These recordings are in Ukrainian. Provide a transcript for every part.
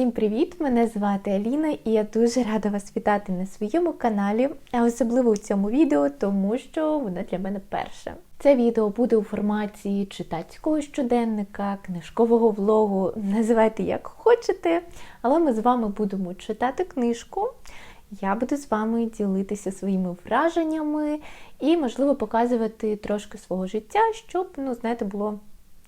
Всім привіт! Мене звати Аліна і я дуже рада вас вітати на своєму каналі, а особливо в цьому відео, тому що воно для мене перше. Це відео буде у форматі читацького щоденника, книжкового влогу, називайте як хочете, але ми з вами будемо читати книжку. Я буду з вами ділитися своїми враженнями і, можливо, показувати трошки свого життя, щоб, ну, знаєте, було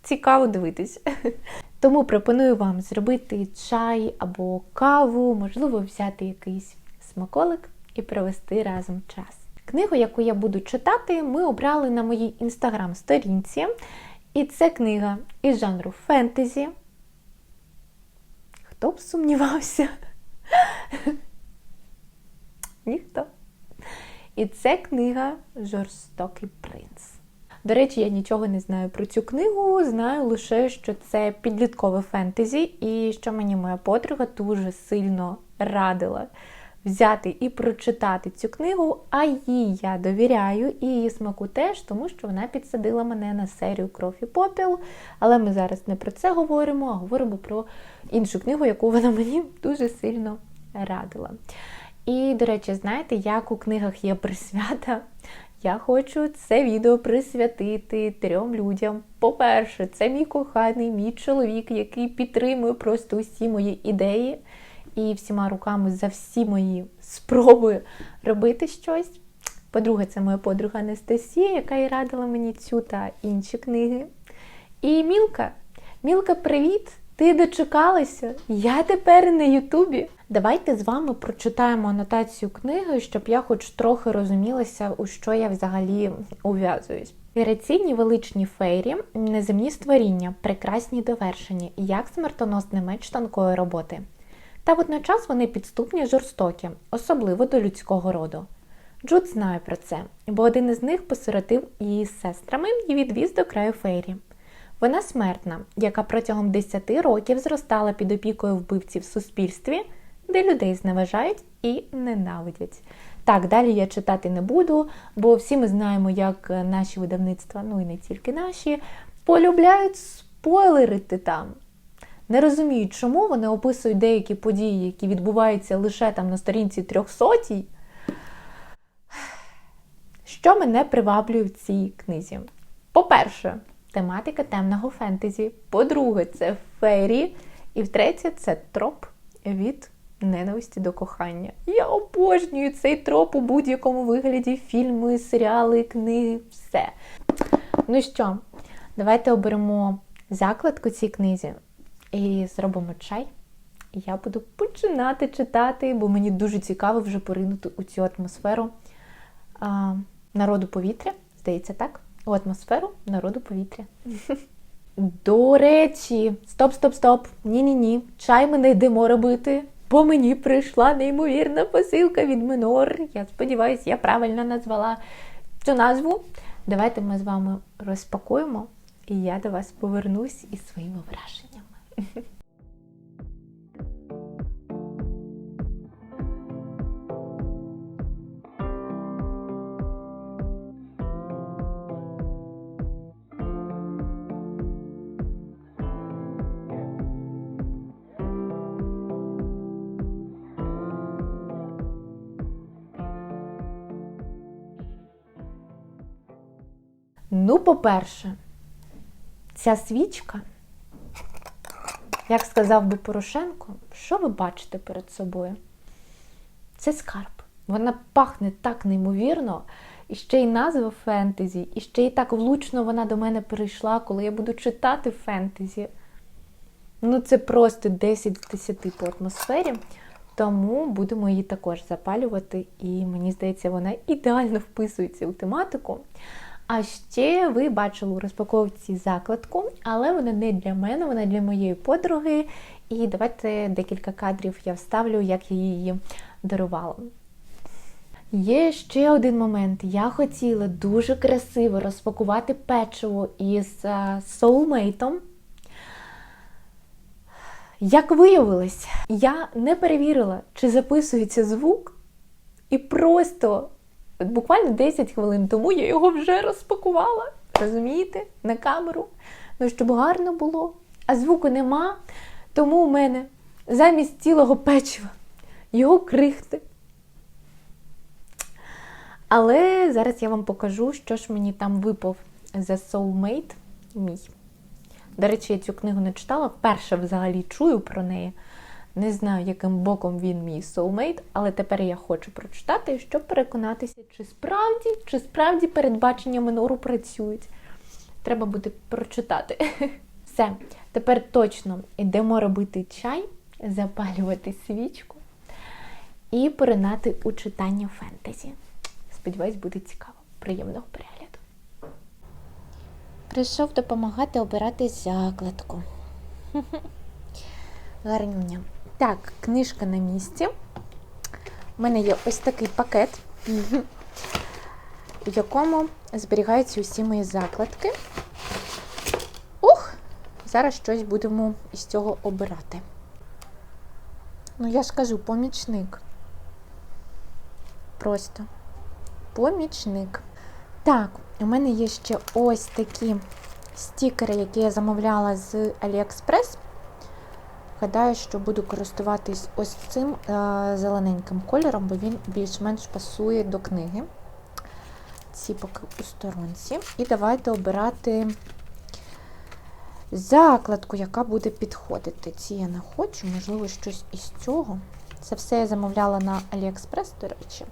цікаво дивитись. Тому пропоную вам зробити чай або каву, можливо, взяти якийсь смаколик і провести разом час. Книгу, яку я буду читати, ми обрали на моїй інстаграм-сторінці. І це книга із жанру фентезі. Хто б сумнівався? Ніхто. І це книга Жорстокий принц. До речі, я нічого не знаю про цю книгу, знаю лише, що це підліткове фентезі, і що мені моя подруга дуже сильно радила взяти і прочитати цю книгу, а їй я довіряю і її смаку теж, тому що вона підсадила мене на серію Кров і попіл. Але ми зараз не про це говоримо, а говоримо про іншу книгу, яку вона мені дуже сильно радила. І, до речі, знаєте, як у книгах є присвята, я хочу це відео присвятити трьом людям. По-перше, це мій коханий, мій чоловік, який підтримує просто усі мої ідеї і всіма руками за всі мої спроби робити щось. По-друге, це моя подруга Анастасія, яка і радила мені цю та інші книги. І Мілка. Мілка, привіт! Ти дочекалася? Я тепер на Ютубі. Давайте з вами прочитаємо анотацію книги, щоб я хоч трохи розумілася, у що я взагалі ув'язуюсь. Віраційні величні фейрі, неземні створіння, прекрасні довершені, як смертоносний меч тонкої роботи. Та водночас вони підступні жорстокі, особливо до людського роду. Джуд знає про це, бо один із них посиротив її з сестрами і відвіз до краю фейрі. Вона смертна, яка протягом 10 років зростала під опікою вбивців в суспільстві, де людей зневажають і ненавидять. Так, далі я читати не буду, бо всі ми знаємо, як наші видавництва, ну і не тільки наші, полюбляють спойлерити там. Не розуміють, чому вони описують деякі події, які відбуваються лише там на сторінці 300. Що мене приваблює в цій книзі? По-перше, тематика темного фентезі. По-друге, це фейрі. І втретє, це троп від ненависті до кохання. Я обожнюю цей троп у будь-якому вигляді: фільми, серіали, книги, все. Ну що, давайте оберемо закладку цій книзі і зробимо чай. І я буду починати читати, бо мені дуже цікаво вже поринути у цю атмосферу а, народу повітря. Здається, так? У атмосферу народу повітря. До речі, стоп, стоп, стоп. Ні-ні-ні. Чай ми не йдемо робити, бо мені прийшла неймовірна посилка від Минор. Я сподіваюся, я правильно назвала цю назву. Давайте ми з вами розпакуємо, і я до вас повернусь із своїми враженнями. Ну, по-перше, ця свічка, як сказав би Порошенко, що ви бачите перед собою? Це скарб. Вона пахне так неймовірно, і ще й назва фентезі, і ще й так влучно вона до мене перейшла, коли я буду читати фентезі. Ну, це просто 10 з 10 по атмосфері. Тому будемо її також запалювати, і мені здається, вона ідеально вписується у тематику. А ще ви бачили у розпаковці закладку, але вона не для мене, вона для моєї подруги. І давайте декілька кадрів я вставлю, як я її дарувала. Є ще один момент. Я хотіла дуже красиво розпакувати печиво із соулмейтом. Як виявилось, я не перевірила, чи записується звук, і просто буквально 10 хвилин тому я його вже розпакувала. Розумієте? На камеру. Ну, щоб гарно було. А звуку нема. Тому у мене замість цілого печива, його крихти. Але зараз я вам покажу, що ж мені там випав за Soulmate мій. До речі, я цю книгу не читала, вперше взагалі чую про неї. Не знаю, яким боком він мій soulmate, але тепер я хочу прочитати, щоб переконатися, чи справді, чи справді передбачення минору працюють. Треба буде прочитати. Все, тепер точно йдемо робити чай, запалювати свічку і поринати у читання фентезі. Сподіваюсь, буде цікаво. Приємного перегляду. Прийшов допомагати обирати закладку. Гарнюня. Так, книжка на місці. У мене є ось такий пакет, в якому зберігаються усі мої закладки. Ух! Зараз щось будемо із цього обирати. Ну, я ж кажу, помічник. Просто помічник. Так, у мене є ще ось такі стікери, які я замовляла з AliExpress. Гадаю, що буду користуватись ось цим е, зелененьким кольором, бо він більш-менш пасує до книги. Ці поки у сторонці. І давайте обирати закладку, яка буде підходити. Ці я не хочу, можливо, щось із цього. Це все я замовляла на AliExpress, до речі.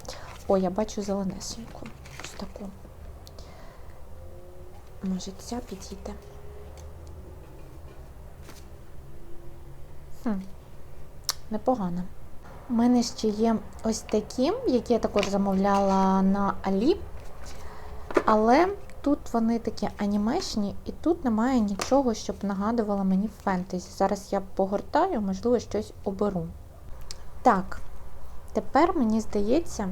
О, я бачу зеленесеньку. Ось таку. Може, ця підійде. Хм, непогано. У мене ще є ось такі, які я також замовляла на Алі. Але тут вони такі анімешні, і тут немає нічого, щоб нагадувало мені фентезі. Зараз я погортаю, можливо, щось оберу. Так, тепер мені здається,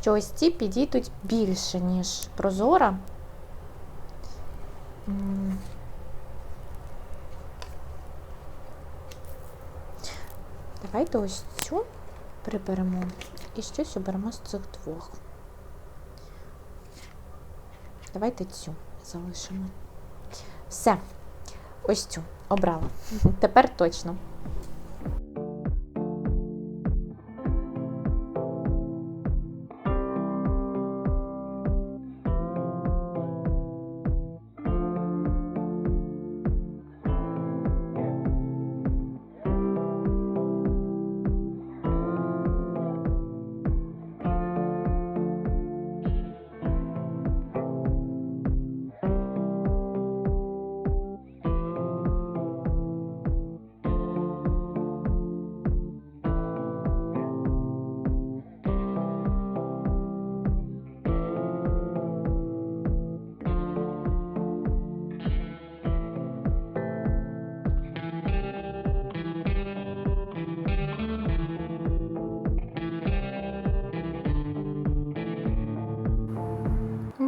що ось ці підійдуть більше, ніж прозора. Давайте ось цю приберемо і щось оберемо з цих двох. Давайте цю залишимо. Все. Ось цю обрала. Тепер точно.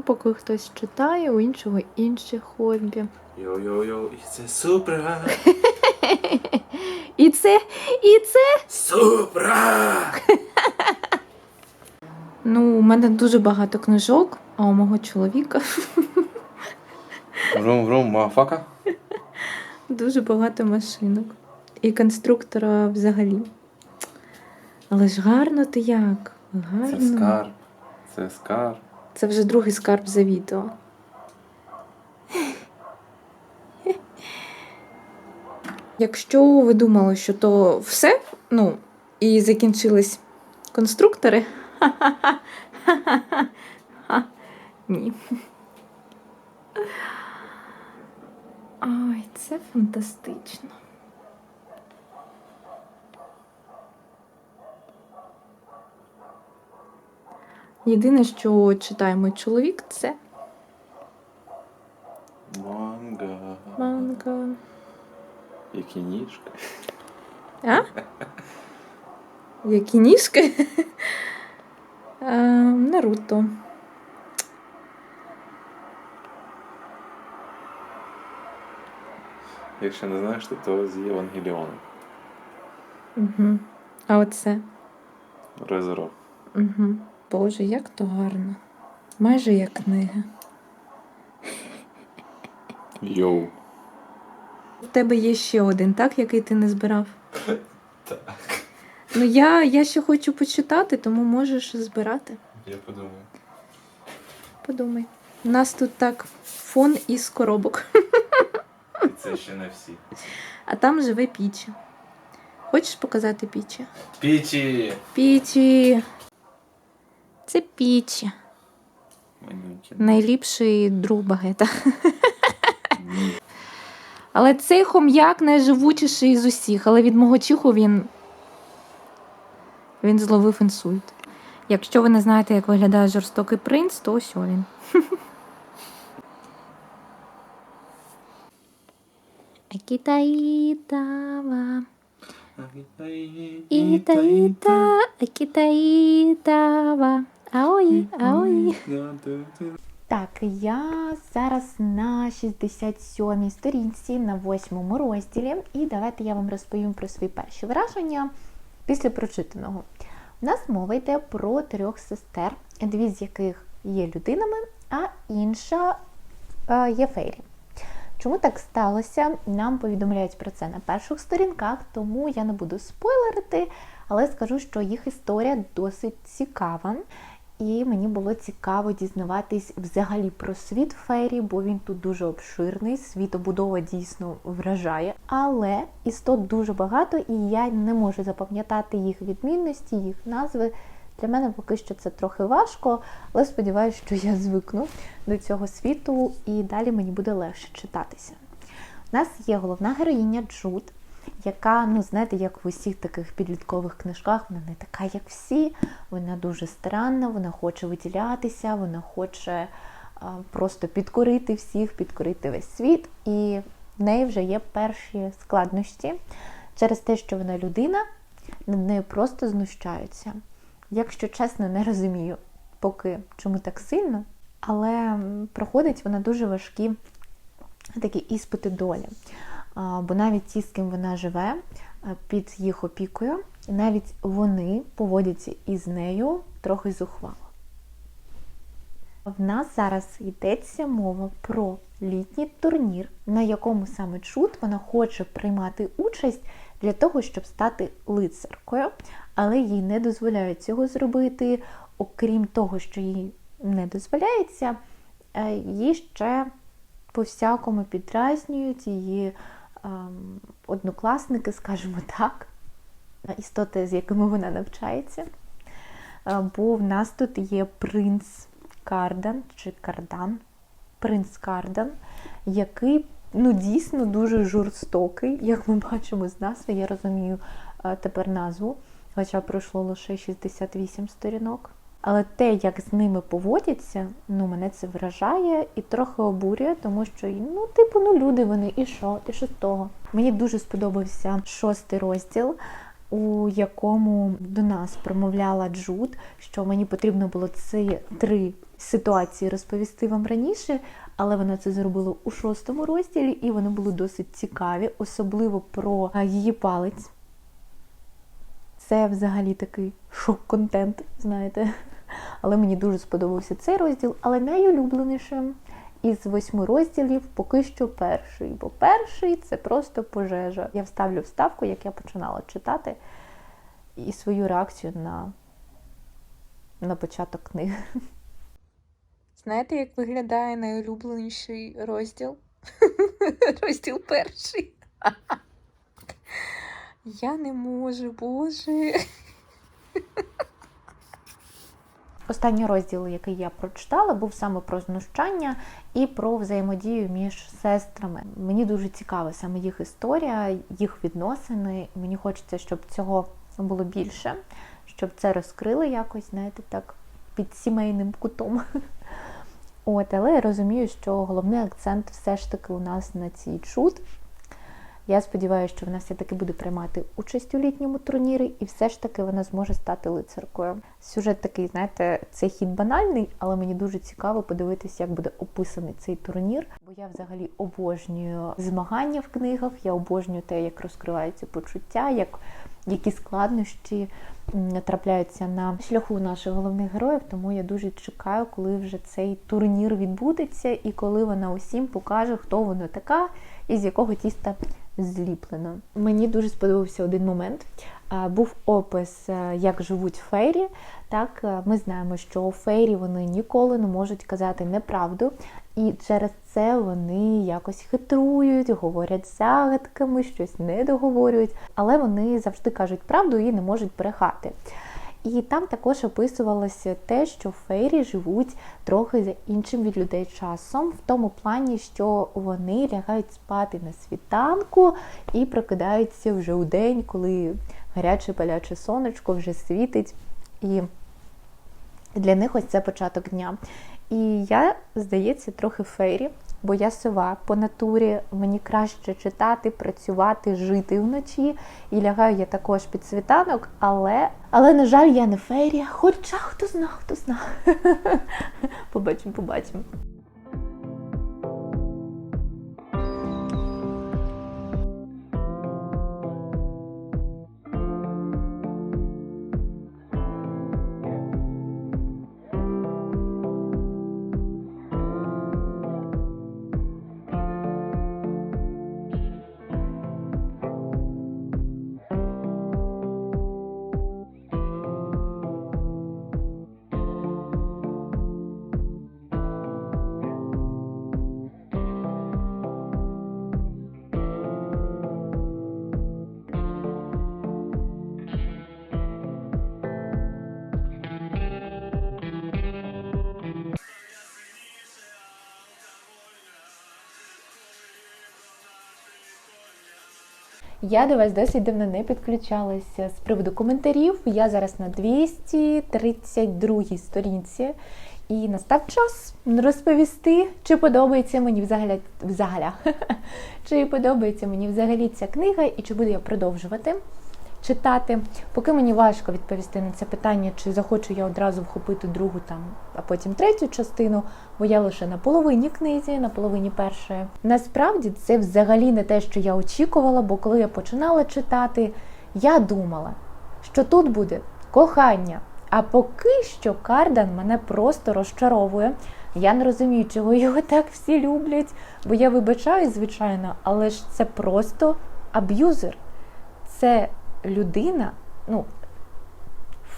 Поки хтось читає, у іншого інше хобі. Йо-йо-йо, і це супра! І це, і це. Супра! Ну, у мене дуже багато книжок, а у мого чоловіка Врум-врум, мафака. дуже багато машинок. І конструктора взагалі. Але ж гарно ти як? Гарно. Це скарб. Це скарб. Це вже другий скарб за відео. Якщо ви думали, що то все, ну, і закінчились конструктори. Ні. Ой, це фантастично. Єдине, що читає мій чоловік, це Манга. манга. Які ніжки. А? Які ніжки? Наруто. Якщо не знаєш, то, то з Євангеліоном. Угу. А оце? Резеро. Угу. Боже, як то гарно. Майже як книга. Йоу. У тебе є ще один, так, який ти не збирав? Так. Ну я, я ще хочу почитати, тому можеш збирати. Я подумаю. Подумай. У нас тут так фон із коробок, І це ще не всі. а там живе Пічі. Хочеш показати Пічі? Пічі! Пічі. Це Пічі. Манюнькі. Найліпший друг багета. Але цей хом'як найживучіший з усіх, але від мого чиху він. Він зловив інсульт. Якщо ви не знаєте, як виглядає жорстокий принц, то ось він. Акітаїтава. Іта-іта, акітаїтава. Аої, аої. Так, я зараз на 67-й сторінці на 8-му розділі, і давайте я вам розповім про свої перші враження після прочитаного. У нас мова йде про трьох сестер, дві з яких є людинами, а інша е, є фейрі. Чому так сталося? Нам повідомляють про це на перших сторінках, тому я не буду спойлерити, але скажу, що їх історія досить цікава. І мені було цікаво дізнаватись взагалі про світ фейрі, бо він тут дуже обширний, світобудова дійсно вражає. Але істот дуже багато, і я не можу запам'ятати їх відмінності, їх назви. Для мене поки що це трохи важко, але сподіваюся, що я звикну до цього світу і далі мені буде легше читатися. У нас є головна героїня Джуд, яка, ну знаєте, як в усіх таких підліткових книжках, вона не така, як всі. Вона дуже странна, вона хоче виділятися, вона хоче а, просто підкорити всіх, підкорити весь світ. І в неї вже є перші складнощі через те, що вона людина, над нею просто знущаються. Якщо чесно, не розумію поки чому так сильно, але проходить вона дуже важкі такі іспити долі. Бо навіть ті, з ким вона живе під їх опікою, навіть вони поводяться із нею трохи зухвало. В нас зараз йдеться мова про літній турнір, на якому саме Чуд вона хоче приймати участь для того, щоб стати лицаркою, але їй не дозволяють цього зробити. Окрім того, що їй не дозволяється, е, її ще по-всякому підразнюють її однокласники, скажімо так, істоти, з якими вона навчається. Е, Бо в нас тут є принц Кардан чи Кардан, принц Кардан, який ну, дійсно дуже жорстокий, як ми бачимо з назви, я розумію е, тепер назву, хоча пройшло лише 68 сторінок. Але те, як з ними поводяться, ну мене це вражає і трохи обурює, тому що ну, типу, ну люди вони, і що, і що з того. Мені дуже сподобався шостий розділ, у якому до нас промовляла Джуд, що мені потрібно було ці три ситуації розповісти вам раніше, але вона це зробила у шостому розділі, і вони були досить цікаві, особливо про її палець. Це взагалі такий шок-контент, знаєте. Але мені дуже сподобався цей розділ, але найулюбленішим із восьми розділів поки що перший. Бо перший це просто пожежа. Я вставлю вставку, як я починала читати, і свою реакцію на, на початок книги. Знаєте, як виглядає найулюбленіший розділ? розділ перший. Я не можу, боже. Останній розділ, який я прочитала, був саме про знущання і про взаємодію між сестрами. Мені дуже цікава саме їх історія, їх відносини. Мені хочеться, щоб цього було більше, щоб це розкрили якось, знаєте, так, під сімейним кутом. От, але я розумію, що головний акцент все ж таки у нас на цій чуд. Я сподіваюся, що вона все-таки буде приймати участь у літньому турнірі, і все ж таки вона зможе стати лицаркою. Сюжет такий, знаєте, це хід банальний, але мені дуже цікаво подивитися, як буде описаний цей турнір. Бо я взагалі обожнюю змагання в книгах, я обожнюю те, як розкриваються почуття, як які складнощі трапляються на шляху наших головних героїв. Тому я дуже чекаю, коли вже цей турнір відбудеться, і коли вона усім покаже, хто вона така і з якого тіста зліплено. Мені дуже сподобався один момент. Був опис, е, як живуть фейрі. Так, е, ми знаємо, що фейрі вони ніколи не можуть казати неправду, і через це вони якось хитрують, говорять загадками, щось не договорюють, але вони завжди кажуть правду і не можуть брехати. І там також описувалося те, що фейрі живуть трохи за іншим від людей часом, в тому плані, що вони лягають спати на світанку і прокидаються вже у день, коли гаряче паляче сонечко вже світить. І для них ось це початок дня. І я, здається, трохи фейрі, бо я сова по натурі, мені краще читати, працювати, жити вночі. І лягаю я також під світанок, але, але на жаль, я не фейрі. Хоча хто зна, хто зна. Побачимо, побачимо. Я до вас досить давно не підключалася з приводу коментарів. Я зараз на 232 сторінці. І настав час розповісти, чи подобається мені взагалі, взагалі чи подобається мені взагалі ця книга, і чи буду я продовжувати читати. Поки мені важко відповісти на це питання, чи захочу я одразу вхопити другу там, а потім третю частину, бо я лише на половині книзі, на половині першої. Насправді це взагалі не те, що я очікувала, бо коли я починала читати, я думала, що тут буде кохання. А поки що Кардан мене просто розчаровує. Я не розумію, чого його так всі люблять, бо я вибачаю, звичайно, але ж це просто аб'юзер. Це людина, ну,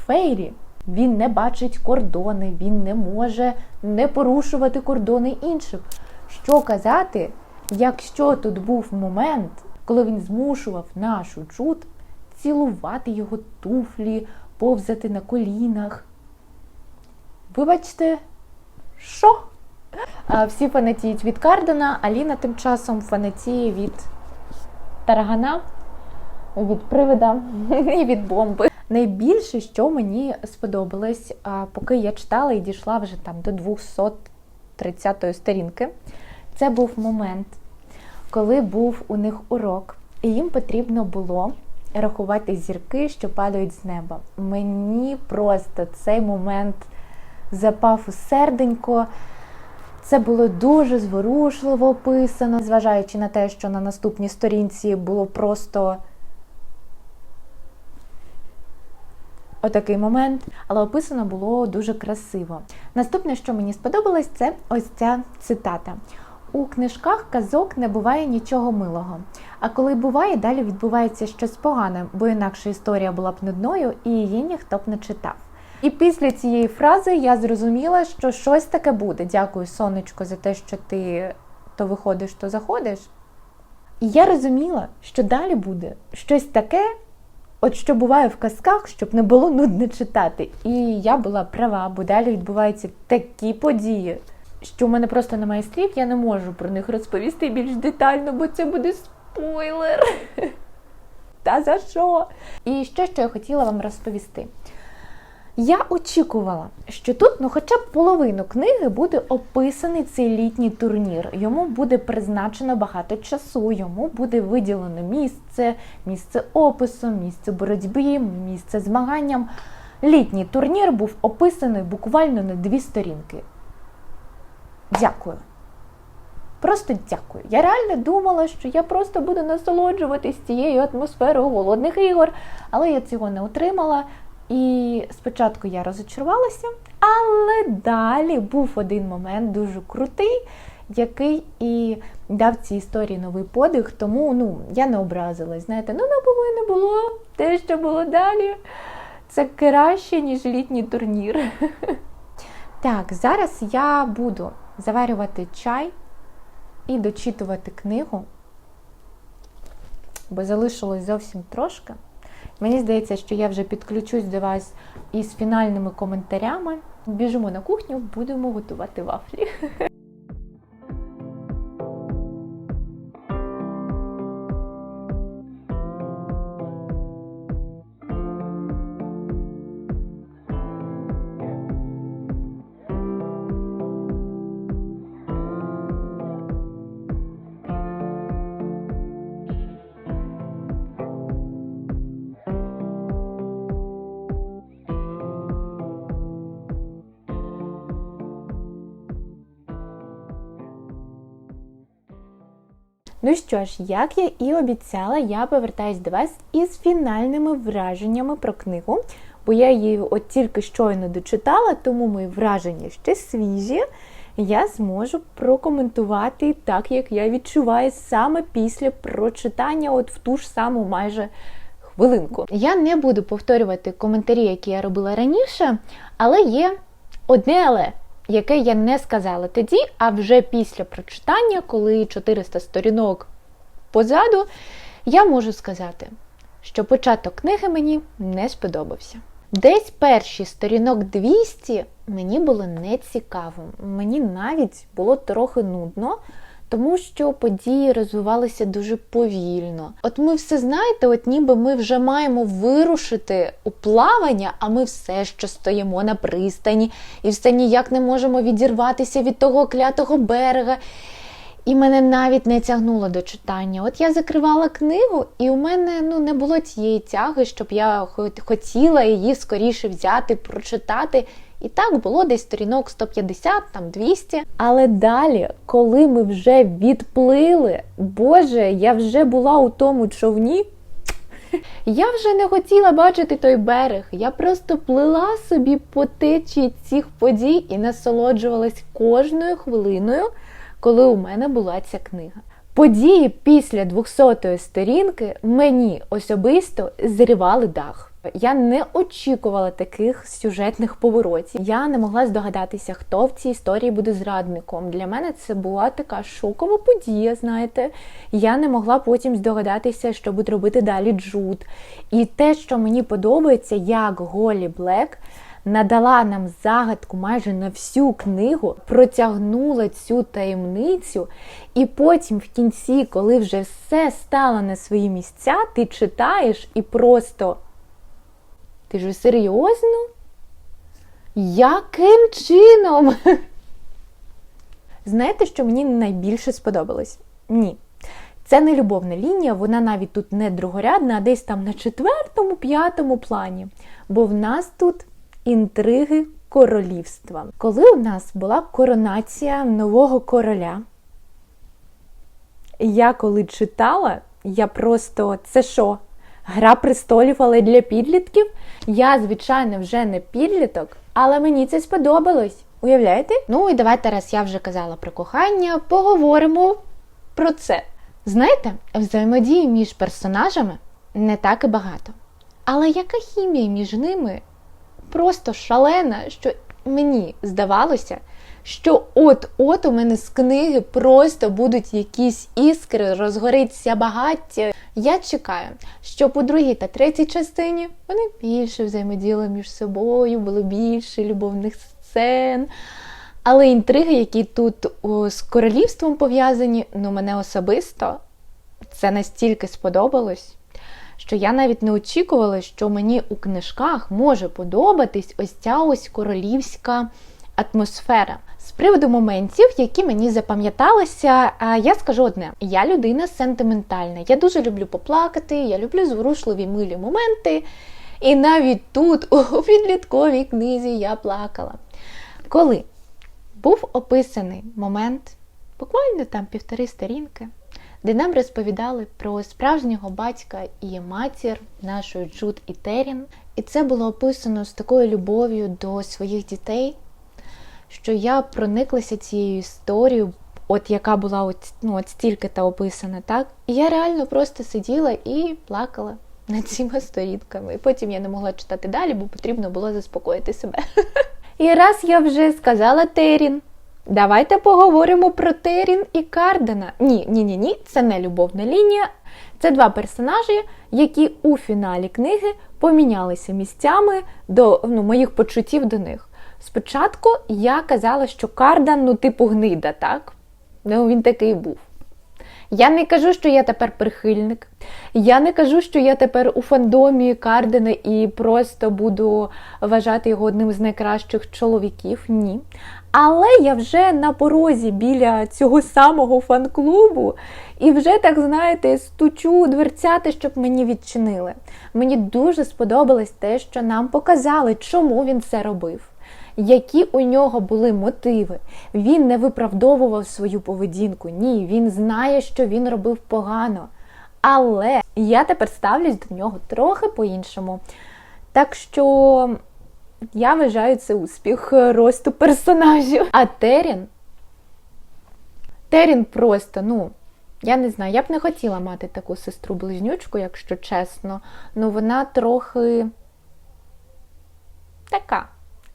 фейрі. Він не бачить кордони, він не може не порушувати кордони інших. Що казати, якщо тут був момент, коли він змушував нашу чут цілувати його туфлі, повзати на колінах. Вибачте, що? Всі фанатіють від Кардена, Аліна тим часом фанатіє від Тарагана, від привида і від бомби. Найбільше, що мені сподобалось, поки я читала і дійшла вже там до 230 сторінки, це був момент, коли був у них урок, і їм потрібно було рахувати зірки, що падають з неба. Мені просто цей момент запав у серденько. Це було дуже зворушливо описано, зважаючи на те, що на наступній сторінці було просто отакий момент, але описано було дуже красиво. Наступне, що мені сподобалось, це ось ця цитата. У книжках казок не буває нічого милого. А коли буває, далі відбувається щось погане, бо інакше історія була б нудною і її ніхто б не читав. І після цієї фрази я зрозуміла, що щось таке буде. Дякую, сонечко, за те, що ти то виходиш, то заходиш. І я розуміла, що далі буде щось таке, от що буває в казках, щоб не було нудно читати. І я була права, бо далі відбуваються такі події, що в мене просто немає слів, я не можу про них розповісти більш детально, бо це буде спойлер. Та за що? І ще, що я хотіла вам розповісти. Я очікувала, що тут, ну хоча б половину книги буде описаний цей літній турнір. Йому буде призначено багато часу, йому буде виділено місце, місце опису, місце боротьби, місце змаганням. Літній турнір був описаний буквально на дві сторінки. Дякую. Просто дякую. Я реально думала, що я просто буду насолоджуватись цією атмосферою голодних ігор, але я цього не отримала. І спочатку я розочарувалася, але далі був один момент дуже крутий, який і дав цій історії новий подих, тому ну, я не образилась. Знаєте, ну не було і не було. Те, що було далі, це краще, ніж літній турнір. Так, зараз я буду заварювати чай і дочитувати книгу, бо залишилось зовсім трошки. Мені здається, що я вже підключусь до вас із фінальними коментарями. Біжимо на кухню, будемо готувати вафлі. Ну що ж, як я і обіцяла, я повертаюсь до вас із фінальними враженнями про книгу, бо я її от тільки щойно дочитала, тому мої враження ще свіжі. Я зможу прокоментувати так, як я відчуваю саме після прочитання, от в ту ж саму майже хвилинку. Я не буду повторювати коментарі, які я робила раніше, але є одне але яке я не сказала тоді, а вже після прочитання, коли 400 сторінок позаду, я можу сказати, що початок книги мені не сподобався. Десь перші сторінок 200 мені було не цікаво. Мені навіть було трохи нудно, тому що події розвивалися дуже повільно. От ми все знаєте, от ніби ми вже маємо вирушити у плавання, а ми все ще стоїмо на пристані і все ніяк не можемо відірватися від того клятого берега. І мене навіть не тягнуло до читання. От я закривала книгу, і у мене ну, не було тієї тяги, щоб я хотіла її скоріше взяти, прочитати. І так було десь сторінок 150, там 200. Але далі, коли ми вже відплили, Боже, я вже була у тому човні. Я вже не хотіла бачити той берег. Я просто плила собі по течії цих подій і насолоджувалась кожною хвилиною, коли у мене була ця книга. Події після 200-ї сторінки мені особисто зривали дах. Я не очікувала таких сюжетних поворотів. Я не могла здогадатися, хто в цій історії буде зрадником. Для мене це була така шокова подія. Знаєте, я не могла потім здогадатися, що буде робити далі Джуд. І те, що мені подобається, як Голі Блек надала нам загадку майже на всю книгу, протягнула цю таємницю, і потім в кінці, коли вже все стало на свої місця, ти читаєш і просто. Ти ж серйозно? Яким чином? Знаєте, що мені найбільше сподобалось? Ні. Це не любовна лінія, вона навіть тут не другорядна, а десь там на четвертому, п'ятому плані. Бо в нас тут інтриги королівства. Коли у нас була коронація нового короля, я коли читала, я просто це що? Гра престолів, але для підлітків. Я, звичайно, вже не підліток, але мені це сподобалось. Уявляєте? Ну і давайте, раз я вже казала про кохання, поговоримо про це. Знаєте, взаємодії між персонажами не так і багато. Але яка хімія між ними просто шалена, що мені здавалося, що от-от у мене з книги просто будуть якісь іскри, розгориться багаття. Я чекаю, що по другій та третій частині вони більше взаємодіяли між собою, було більше любовних сцен. Але інтриги, які тут з королівством пов'язані, ну мене особисто це настільки сподобалось, що я навіть не очікувала, що мені у книжках може подобатись ось ця ось королівська атмосфера. Приводу моментів, які мені запам'яталися, я скажу одне: я людина сентиментальна. Я дуже люблю поплакати, я люблю зворушливі милі моменти. І навіть тут, у підлітковій книзі, я плакала. Коли був описаний момент, буквально там півтори сторінки, де нам розповідали про справжнього батька і матір нашої Джуд і Терін. І це було описано з такою любов'ю до своїх дітей що я прониклася цією історією, от яка була от, ну, от стільки та описана, так? І я реально просто сиділа і плакала над цими сторінками. І потім я не могла читати далі, бо потрібно було заспокоїти себе. І раз я вже сказала Терін, давайте поговоримо про Терін і Кардена. Ні, ні, ні, ні, це не любовна лінія. Це два персонажі, які у фіналі книги помінялися місцями до ну, моїх почуттів до них. Спочатку я казала, що Кардан, ну, типу, гнида, так? Ну, він такий був. Я не кажу, що я тепер прихильник. Я не кажу, що я тепер у фандомі Кардена і просто буду вважати його одним з найкращих чоловіків. Ні. Але я вже на порозі біля цього самого фан-клубу і вже, так знаєте, стучу у дверцята, щоб мені відчинили. Мені дуже сподобалось те, що нам показали, чому він це робив які у нього були мотиви. Він не виправдовував свою поведінку. Ні, він знає, що він робив погано. Але я тепер ставлюсь до нього трохи по-іншому. Так що я вважаю це успіх росту персонажів. А Терін. Терін просто, ну. Я не знаю, я б не хотіла мати таку сестру-близнючку, якщо чесно. Ну вона трохи така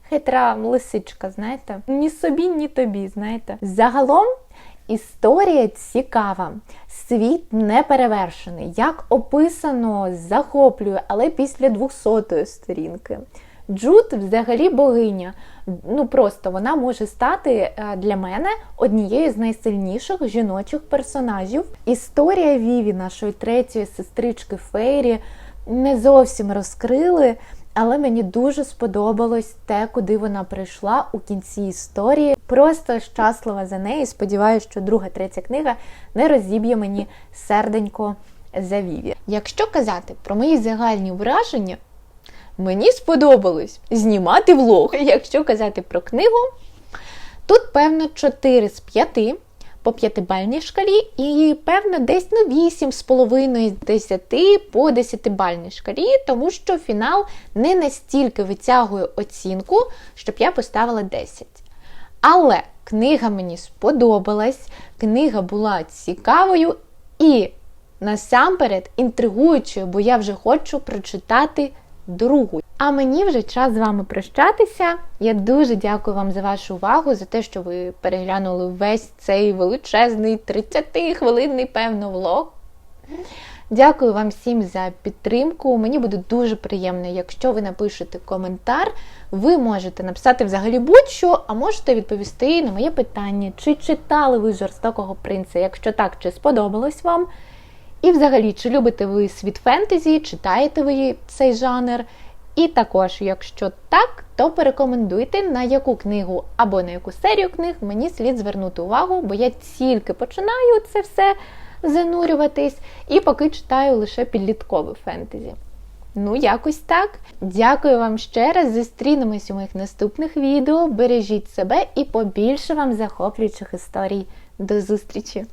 хитра лисичка, знаєте? Ні собі, ні тобі, знаєте. Загалом історія цікава, світ не перевершений. Як описано, захоплює, але після 200-ї сторінки. Джуд взагалі богиня. Ну просто вона може стати е, для мене однією з найсильніших жіночих персонажів. Історія Віві, нашої третьої сестрички Фейрі, не зовсім розкрили. Але мені дуже сподобалось те, куди вона прийшла у кінці історії. Просто щаслива за неї. Сподіваюся, що друга, третя книга не розіб'є мені серденько за Віві. Якщо казати про мої загальні враження, мені сподобалось знімати влог. Якщо казати про книгу, тут, певно, 4 з 5 по п'ятибальній шкалі, і, певно, десь ну, 8,5 з 10 по 10-бальній шкалі, тому що фінал не настільки витягує оцінку, щоб я поставила 10. Але книга мені сподобалась, книга була цікавою і насамперед інтригуючою, бо я вже хочу прочитати другу. А мені вже час з вами прощатися. Я дуже дякую вам за вашу увагу, за те, що ви переглянули весь цей величезний 30-хвилинний, певно, влог. Дякую вам всім за підтримку. Мені буде дуже приємно, якщо ви напишете коментар. Ви можете написати взагалі будь-що, а можете відповісти на моє питання, чи читали ви жорстокого принца? Якщо так, чи сподобалось вам? І взагалі, чи любите ви світ фентезі, читаєте ви цей жанр? І також, якщо так, то порекомендуйте, на яку книгу або на яку серію книг мені слід звернути увагу, бо я тільки починаю це все занурюватись, і поки читаю лише підліткове фентезі. Ну, якось так. Дякую вам ще раз. Зустрінемось у моїх наступних відео. Бережіть себе і побільше вам захоплюючих історій. До зустрічі!